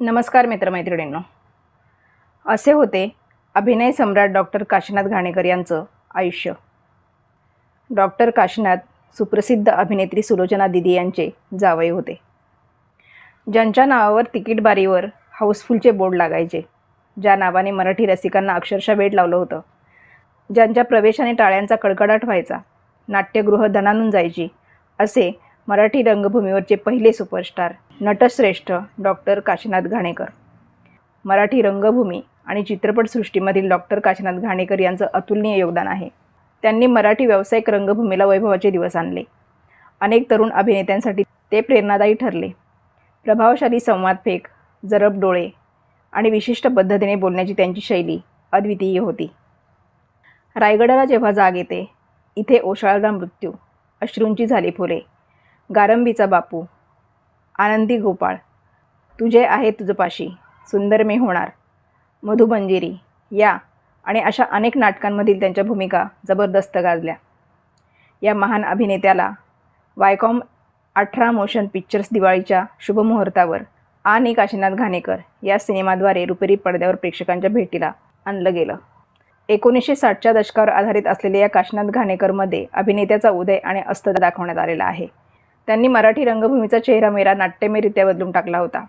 नमस्कार मित्रमैत्रिणींनो. असे होते अभिनय सम्राट डॉक्टर काशीनाथ घाणेकर यांचं आयुष्य. डॉक्टर काशीनाथ सुप्रसिद्ध अभिनेत्री सुलोचना दिदी यांचे जावई होते. ज्यांच्या नावावर तिकीट बारीवर हाऊसफुलचे बोर्ड लागायचे. ज्या नावाने मराठी रसिकांना अक्षरशः वेळ लावलं होतं. ज्यांच्या प्रवेशाने टाळ्यांचा कडकडाट व्हायचा. नाट्यगृह धनानून जायची असे मराठी रंगभूमीवरचे पहिले सुपरस्टार नटश्रेष्ठ डॉक्टर काशीनाथ घाणेकर. मराठी रंगभूमी आणि चित्रपटसृष्टीमधील डॉक्टर काशीनाथ घाणेकर यांचं अतुलनीय योगदान आहे. त्यांनी मराठी व्यावसायिक रंगभूमीला वैभवाचे दिवस आणले. अनेक तरुण अभिनेत्यांसाठी ते प्रेरणादायी ठरले. प्रभावशाली संवाद फेक जरब डोळे आणि विशिष्ट पद्धतीने बोलण्याची त्यांची शैली अद्वितीय होती. रायगडाला जेव्हा जाग येते इथे ओशाळला मृत्यू अश्रूंची झाली फुले. गारंबीचा बापू. आनंदी गोपाळ. तुझे आहे तुझपाशी. सुंदर मी होणार. मधुबंजिरी या. आणि अशा अनेक नाटकांमधील त्यांच्या भूमिका जबरदस्त गाजल्या. या महान अभिनेत्याला वायकॉम अठरा मोशन पिक्चर्स दिवाळीच्या शुभमुहूर्तावर आणि काशीनाथ घाणेकर या सिनेमाद्वारे रुपेरी पडद्यावर प्रेक्षकांच्या भेटीला आणलं गेलं. एकोणीसशे साठच्या दशकावर आधारित असलेल्या या काशीनाथ घाणेकरमध्ये अभिनेत्याचा उदय आणि अस्त दाखवण्यात आलेला आहे. त्यांनी मराठी रंगभूमीचा चेहरा मेरा नाट्यमयरित्या बदलून टाकला होता.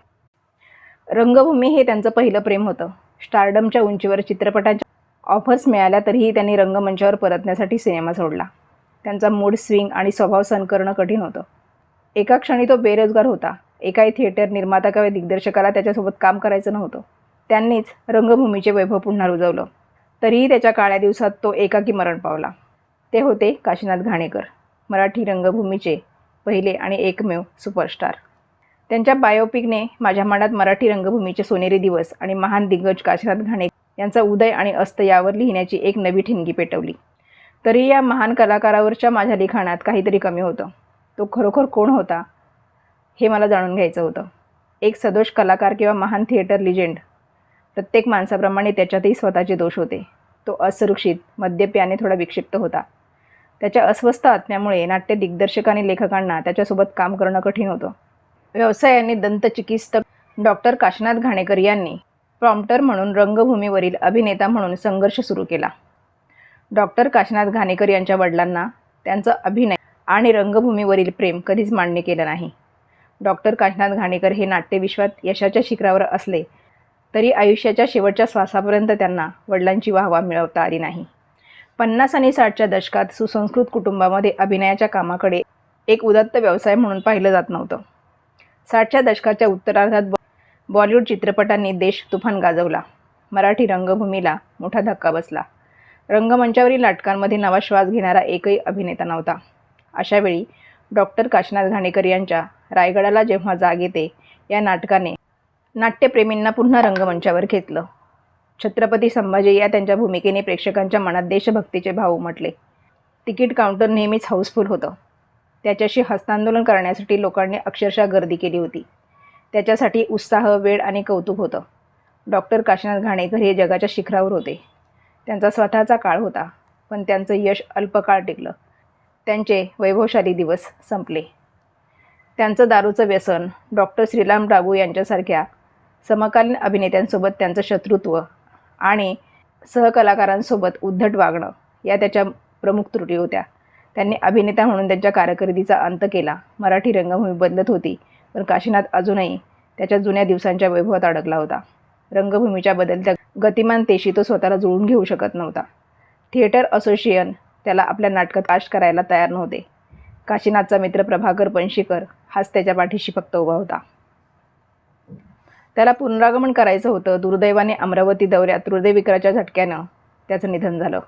रंगभूमी हे त्यांचं पहिलं प्रेम होतं. स्टारडमच्या उंचीवर चित्रपटांच्या ऑफर्स मिळाल्या तरीही त्यांनी रंगमंचावर परतण्यासाठी सिनेमा सोडला. त्यांचा मूड स्विंग आणि स्वभाव सहन करणं कठीण होतं. एका क्षणी तो बेरोजगार होता. एकाही थिएटर निर्माता किंवा दिग्दर्शकाला त्याच्यासोबत काम करायचं नव्हतं. त्यांनीच रंगभूमीचे वैभव पुन्हा रुजवलं. तरीही त्याच्या काळ्या दिवसात तो एकाकी मरण पावला. ते होते काशीनाथ घाणेकर मराठी रंगभूमीचे पहिले आणि एकमेव सुपरस्टार. त्यांच्या बायोपिकने माझ्या मनात मराठी रंगभूमीचे सोनेरी दिवस आणि महान दिग्गज काशीनाथ घाणे यांचा उदय आणि अस्त यावर लिहिण्याची एक नवी ठिणगी पेटवली. तरी या महान कलाकारावरच्या माझ्या लिखाणात काहीतरी कमी होतं. तो खरोखर कोण होता हे मला जाणून घ्यायचं होतं. एक सदोष कलाकार किंवा महान थिएटर लिजेंड. प्रत्येक माणसाप्रमाणे त्याच्यातही स्वतःचे दोष होते. तो असुरक्षित मद्यप्याने थोडा विक्षिप्त होता. त्याच्या अस्वस्थ आत्म्यामुळे नाट्य दिग्दर्शक आणि लेखकांना त्याच्यासोबत काम करणं कठीण होतं. व्यवसायाने दंतचिकित्सक डॉक्टर काशनाथ घाणेकर यांनी प्रॉम्प्टर म्हणून रंगभूमीवरील अभिनेता म्हणून संघर्ष सुरू केला. डॉक्टर काशनाथ घाणेकर यांच्या वडिलांना त्यांचं अभिनय आणि रंगभूमीवरील प्रेम कधीच मान्य केलं नाही. डॉक्टर काशनाथ घाणेकर हे नाट्यविश्वात यशाच्या शिखरावर असले तरी आयुष्याच्या शेवटच्या श्वासापर्यंत त्यांना वडिलांची वाहवा मिळवता आली नाही. पन्नास आणि साठच्या दशकात सुसंस्कृत कुटुंबामध्ये अभिनयाच्या कामाकडे एक उदत्त व्यवसाय म्हणून पाहिलं जात नव्हतं. साठच्या दशकाच्या उत्तरार्धात बॉलिवूड चित्रपटांनी देश तुफान गाजवला. मराठी रंगभूमीला मोठा धक्का बसला. रंगमंचावरील नाटकांमध्ये नवा श्वास घेणारा एकही अभिनेता नव्हता. अशावेळी डॉक्टर काशीनाथ घाणेकर यांच्या रायगडाला जेव्हा जाग येते या नाटकाने नाट्यप्रेमींना पुन्हा रंगमंचावर घेतलं. छत्रपती संभाजी या त्यांच्या भूमिकेने प्रेक्षकांच्या मनात देशभक्तीचे भाव उमटले. तिकीट काउंटर नेहमीच हाऊसफुल होतं. त्याच्याशी हस्तांदोलन करण्यासाठी लोकांनी अक्षरशः गर्दी केली होती. त्याच्यासाठी उत्साह वेळ आणि कौतुक होतं. डॉक्टर काशीनाथ घाणेकर हे जगाच्या शिखरावर होते. त्यांचा स्वतःचा काळ होता पण त्यांचं यश अल्पकाळ टिकलं. त्यांचे वैभवशाली दिवस संपले. त्यांचं दारूचं व्यसन डॉक्टर श्रीराम डाबू यांच्यासारख्या समकालीन अभिनेत्यांसोबत त्यांचं शत्रुत्व आणि सहकलाकारांसोबत उद्धट वागणं या त्याच्या प्रमुख त्रुटी होत्या. त्यांनी अभिनेता म्हणून त्यांच्या कारकिर्दीचा अंत केला. मराठी रंगभूमी बदलत होती पण काशीनाथ अजूनही त्याच्या जुन्या दिवसांच्या वैभवात अडकला होता. रंगभूमीच्या बदलत्या गतिमानतेशी तो स्वतःला जुळून घेऊ शकत नव्हता. थिएटर असोसिएशन त्याला आपल्या नाटकात काश करायला तयार नव्हते. काशीनाथचा मित्र प्रभाकर पणशीकर हाच त्याच्या पाठीशी फक्त उभा होता. त्याला पुनरागमन करायचं होतं. दुर्दैवाने अमरावती दौऱ्यात हृदयविकाराच्या झटक्यानं त्याचं निधन झालं.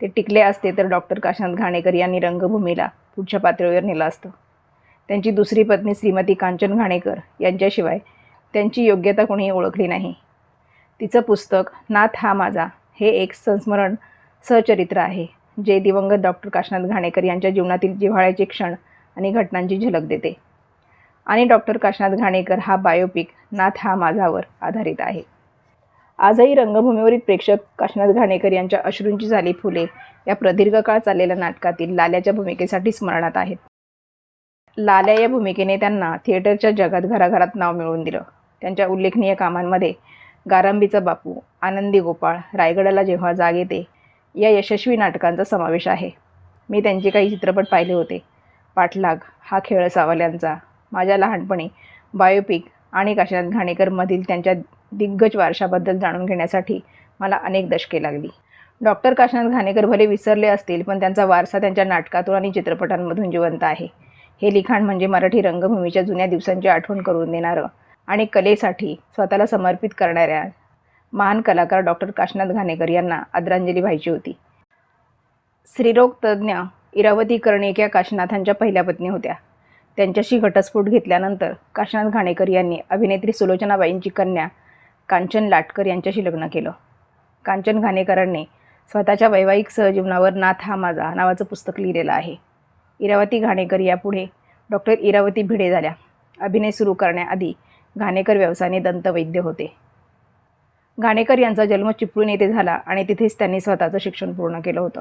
ते टिकले असते तर डॉक्टर काशांत घाणेकर यांनी रंगभूमीला पुढच्या पातळीवर नेलं असतं. त्यांची दुसरी पत्नी श्रीमती कांचन घाणेकर यांच्याशिवाय त्यांची योग्यता कोणीही ओळखली नाही. तिचं पुस्तक नाथ हा माझा हे एक संस्मरण सहचरित्र आहे जे दिवंगत डॉक्टर काशनाथ घाणेकर यांच्या जीवनातील जिव्हाळ्याचे क्षण आणि घटनांची झलक देते. आणि डॉक्टर काशनाथ घाणेकर हा बायोपिक नाथ हा माझावर आधारित आहे. आजही रंगभूमीवरील प्रेक्षक काशनाथ घाणेकर यांच्या अश्रूंची झाली फुले या प्रदीर्घ काळ चाललेल्या नाटकातील लाल्याच्या भूमिकेसाठी स्मरणात आहेत. लाल्या या भूमिकेने त्यांना थिएटरच्या जगात घराघरात नाव मिळवून दिलं. त्यांच्या उल्लेखनीय कामांमध्ये गारंबीचा बापू आनंदी गोपाळ रायगडाला जेव्हा जाग येते या यशस्वी नाटकांचा समावेश आहे. मी त्यांचे काही चित्रपट पाहिले होते. पाठलाग हा खेळ सावल्यांचा माझ्या लहानपणी बायोपिक आणि काशीनाथ घाणेकरमधील त्यांच्या दिग्गज वारशाबद्दल जाणून घेण्यासाठी मला अनेक दशके लागली. डॉक्टर काशीनाथ घाणेकर भले विसरले असतील पण त्यांचा वारसा त्यांच्या नाटकातून आणि चित्रपटांमधून जिवंत आहे. हे लिखाण म्हणजे मराठी रंगभूमीच्या जुन्या दिवसांची आठवण करून देणारं आणि कलेसाठी स्वतःला समर्पित करणाऱ्या महान कलाकार डॉक्टर काशीनाथ घाणेकर यांना आदरांजली व्हायची होती. स्त्रीरोग तज्ज्ञ इरावती कर्णिक या काशीनाथांच्या पहिल्या पत्नी होत्या. त्यांच्याशी घटस्फोट घेतल्यानंतर काशीनाथ घाणेकर यांनी अभिनेत्री सुलोचनाबाईंची कन्या कांचन लाटकर यांच्याशी लग्न केलं. कांचन घाणेकरांनी स्वतःच्या वैवाहिक सहजीवनावर नाथ हा माझा नावाचं पुस्तक लिहिलेलं आहे. इरावती घाणेकर यापुढे डॉक्टर इरावती भिडे झाल्या. अभिनय सुरू करण्याआधी घाणेकर व्यवसायाने दंतवैद्य होते. घाणेकर यांचा जन्म चिपळूण येथे झाला आणि तिथेच त्यांनी स्वतःचं शिक्षण पूर्ण केलं होतं.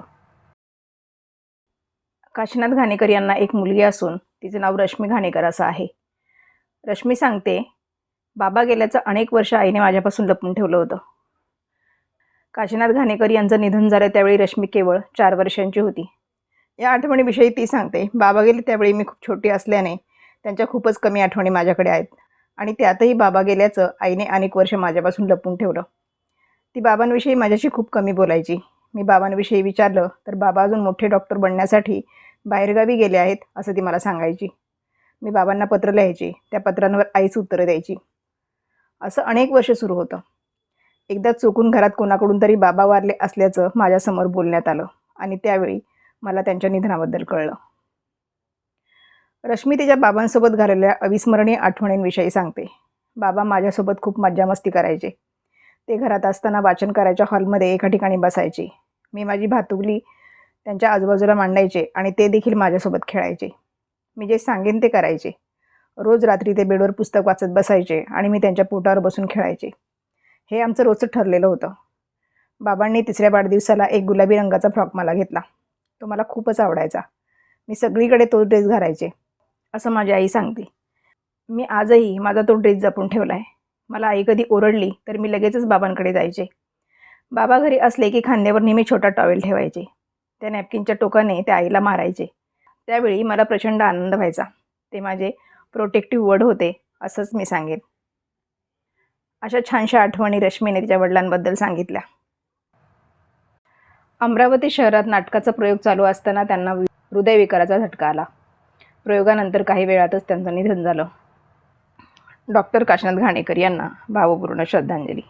काशीनाथ घाणेकर यांना एक मुलगी असून तिचं नाव रश्मी घाणेकर असं आहे. रश्मी सांगते बाबा गेल्याचं अनेक वर्ष आईने माझ्यापासून लपून ठेवलं होतं. काशीनाथ घाणेकर यांचं निधन झालं त्यावेळी रश्मी केवळ चार वर्षांची होती. या आठवणीविषयी ती सांगते बाबा गेले त्यावेळी मी खूप छोटी असल्याने त्यांच्या खूपच कमी आठवणी माझ्याकडे आहेत आणि त्यातही बाबा गेल्याचं आईने अनेक वर्ष माझ्यापासून लपून ठेवलं. ती बाबांविषयी माझ्याशी खूप कमी बोलायची. मी बाबांविषयी विचारलं तर बाबा अजून मोठे डॉक्टर बनण्यासाठी बाहेरगावी गेले आहेत असं ती मला सांगायची. मी बाबांना पत्र लिहायची त्या पत्रांवर आईच उत्तरं द्यायची. असं अनेक वर्ष सुरू होतं. एकदा चुकून घरात कोणाकडून तरी बाबा वारले असल्याचं माझ्यासमोर बोलण्यात आलं आणि त्यावेळी मला त्यांच्या निधनाबद्दल कळलं. रश्मी तिच्या बाबांसोबत घालवलेल्या अविस्मरणीय आठवणींविषयी सांगते. बाबा माझ्यासोबत खूप मज्जा मस्ती करायचे. ते घरात असताना वाचन करायच्या हॉलमध्ये एका ठिकाणी बसायचे. मी माझी भातुकली त्यांच्या आजूबाजूला मांडायचे आणि ते देखील माझ्यासोबत खेळायचे. मी जे सांगेन ते करायचे. रोज रात्री ते बेडवर पुस्तक वाचत बसायचे आणि मी त्यांच्या पोटावर बसून खेळायचे. हे आमचं रोजचं ठरलेलं होतं. बाबांनी तिसऱ्या वाढदिवसाला एक गुलाबी रंगाचा फ्रॉक मला घेतला. तो मला खूपच आवडायचा. मी सगळीकडे तो ड्रेस घालायचे असं माझी आई सांगते. मी आजही माझा तो ड्रेस जपून ठेवला आहे मला आई कधी ओरडली तर मी लगेचच बाबांकडे जायचे. बाबा घरी असले की खांद्यावर नेहमी छोटा टॉवेल ठेवायचे. त्या नॅपकिनच्या टोकाने त्या आईला मारायचे. त्यावेळी मला प्रचंड आनंद व्हायचा. ते माझे प्रोटेक्टिव्ह वर्ड होते असंच मी सांगेन. अशा छानशा आठवणी रश्मीने तिच्या वडिलांबद्दल सांगितल्या. अमरावती शहरात नाटकाचा प्रयोग चालू असताना त्यांना हृदयविकाराचा झटका आला. प्रयोगानंतर काही वेळातच त्यांचं निधन झालं. डॉक्टर काशनाथ घाणेकर यांना भावपूर्ण श्रद्धांजली.